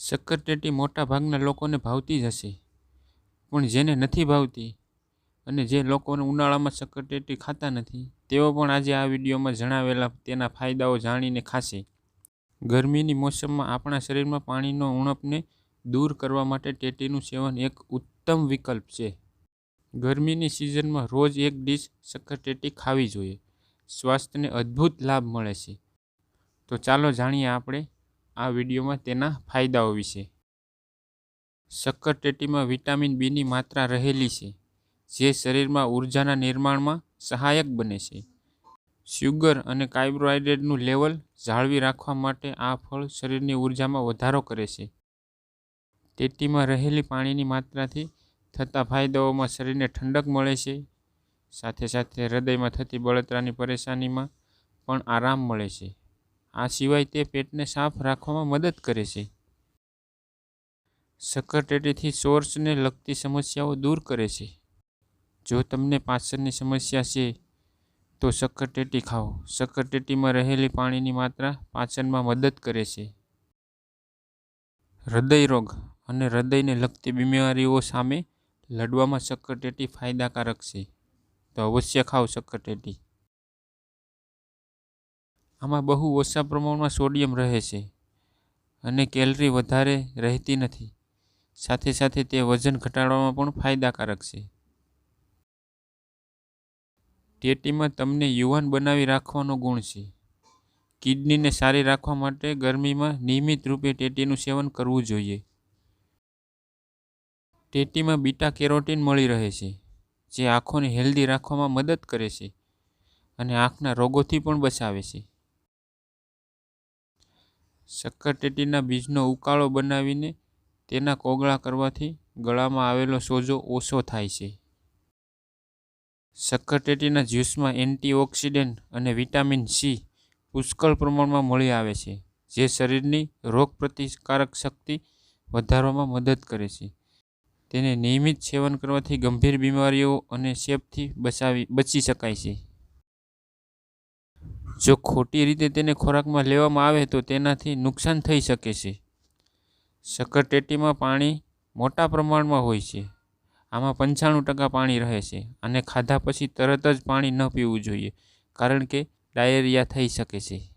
શક્કરટેટી મોટા ભાગના લોકોને ભાવતી જ હશે. પણ જેને નથી ભાવતી અને જે લોકોને ઉનાળામાં શક્કરટેટી ખાતા નથી, તેઓ પણ આજે આ વિડીયોમાં જણાવેલા તેના ફાયદાઓ જાણીને ખાશે. ગરમીની મોસમમાં આપણા શરીરમાં પાણીનો ઉણપને દૂર કરવા માટે ટેટીનું સેવન એક ઉત્તમ વિકલ્પ છે. ગરમીની સિઝનમાં રોજ એક ડીશ શક્કરટેટી ખાવી જોઈએ. સ્વાસ્થ્યને અદ્ભુત લાભ મળે છે. તો ચાલો જાણીએ આપણે આ વિડીયોમાં તેના ફાયદાઓ વિશે. શક્કરટેટીમાં વિટામિન બીની માત્રા રહેલી છે, જે શરીરમાં ઉર્જાના નિર્માણમાં સહાયક બને છે. શુગર અને કાર્બોહાઈડ્રેટનું લેવલ જાળવી રાખવા માટે આ ફળ શરીરની ઉર્જામાં વધારો કરે છે. ટેટીમાં રહેલી પાણીની માત્રાથી થતા ફાયદાઓમાં શરીરને ઠંડક મળે છે, સાથે સાથે હૃદયમાં થતી બળતરાની પરેશાનીમાં પણ આરામ મળે છે. આ સિવાય તે પેટને સાફ રાખવામાં મદદ કરે છે. સક્કરટેટીથી સોર્સને લગતી સમસ્યાઓ દૂર કરે છે. જો તમને પાચનની સમસ્યા છે, તો શક્કરટેટી ખાઓ. સક્કરટેટીમાં રહેલી પાણીની માત્રા પાચનમાં મદદ કરે છે. હૃદયરોગ અને હૃદયને લગતી બીમારીઓ સામે લડવામાં શક્કરટેટી ફાયદાકારક છે. તો અવશ્ય ખાઓ શક્કરટેટી આમાં બહુ ઓછા પ્રમાણમાં સોડિયમ રહે છે અને કેલરી વધારે રહેતી નથી. સાથે સાથે તે વજન ઘટાડવામાં પણ ફાયદાકારક છે. ટેટીમાં તમને યુવાન બનાવી રાખવાનો ગુણ છે. કિડનીને સારી રાખવા માટે ગરમીમાં નિયમિત રૂપે ટેટીનું સેવન કરવું જોઈએ. ટેટીમાં બીટા કેરોટીન મળી રહે છે, જે આંખોને હેલ્ધી રાખવામાં મદદ કરે છે અને આંખના રોગોથી પણ બચાવે છે. શક્કરટેટીના બીજનો ઉકાળો બનાવીને તેના કોગળા કરવાથી ગળામાં આવેલો સોજો ઓછો થાય છે. શક્કરટેટીના જ્યુસમાં એન્ટીઓક્સિડન્ટ અને વિટામિન સી પુષ્કળ પ્રમાણમાં મળી આવે છે, જે શરીરની રોગપ્રતિકારક શક્તિ વધારવામાં મદદ કરે છે. તેને નિયમિત સેવન કરવાથી ગંભીર બીમારીઓ અને ચેપથી બચાવી, બચી શકાય છે. જો ખોટી રીતે તેને ખોરાકમાં લેવામાં આવે તો તેનાથી નુકસાન થઈ શકે છે. શક્કરટેટીમાં પાણી મોટા પ્રમાણમાં હોય છે. આમાં પંચાણું ટકા પાણી રહે છે અને ખાધા પછી તરત જ પાણી ન પીવું જોઈએ, કારણ કે ડાયેરિયા થઈ શકે છે.